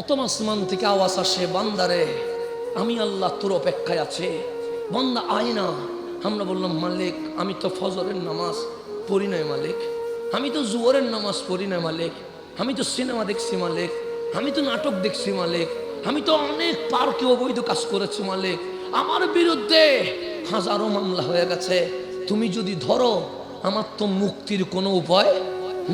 প্রথম আসমান থেকে আওয়াজ আসে, বান্দারে, আমি আল্লাহ তোর অপেক্ষায় আছে। বান্দা আয় না আমরা বললাম, মালিক, আমি তো ফজরের নামাজ পড়ি নাই, মালিক। আমি তো জুয়ারের নামাজ পড়ি নাই, মালিক। আমি তো সিনেমা দেখছি, মালিক। আমি তো নাটক দেখছি, মালিক। আমি তো অনেক পার্কে অবৈধ কাজ করেছি, মালিক। আমার বিরুদ্ধে হাজারো মামলা হয়ে গেছে। তুমি যদি ধরো, আমার তো মুক্তির কোনো উপায়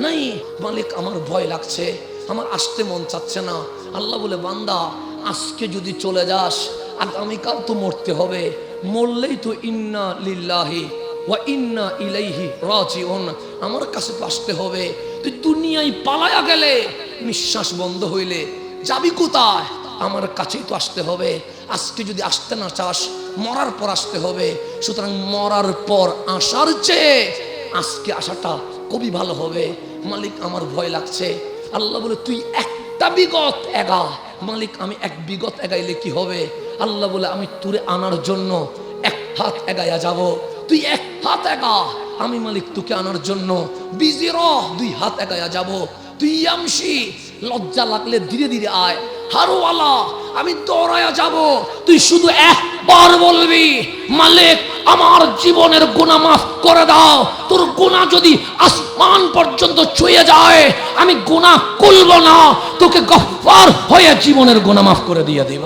নাই। মালিক, আমার ভয় লাগছে। আমার আসতে মন চাচ্ছে না। আল্লাহ বলে, বান্দা, আজকে যদি চলে যাস, আগামীকাল তো মরতে হবে। মরলেই তো ইন্না লিল্লাহি ওয়া ইন্না ইলাইহি রাজিউন। আমার কাছে তো আসতে হবে। তুই দুনিয়ায় পালায়া গেলে, নিঃশ্বাস বন্ধ হইলে, যাবি কোথায়? আমার কাছেই তো আসতে হবে। আজকে যদি আসতে না চাস, মরার পর আসতে হবে। সুতরাং মরার পর আসার চেয়ে, আজকে আসাটা খুবই ভালো হবে। মালিক, আমার ভয় লাগছে। আল্লাহ বলে, তুই একটা বিগত এগা। মালিক, আমি এক বিগত এগাইলে কি হবে? আল্লাহ বলে, আমি তুরে আনার জন্য এক হাত এগাইয়া যাব। তুই এক হাত এগা? আমি মালিক, তোকে আনার জন্য বিজির দুই হাত এগাইয়া যাব। তুই আমসি লজ্জা লাগলে ধীরে ধীরে আয়। হারওয়ালা, আমি দৌড়ায়া যাব। তুই শুধু একবার বলবি, মালিক আমার জীবনের গুণা মাফ করে দাও। তোর গুণা যদি আসমান পর্যন্ত ছুঁয়ে যায়, আমি গুণা করব না। তোকে গফার হয়ে জীবনের গুণা মাফ করে দিয়ে দিব।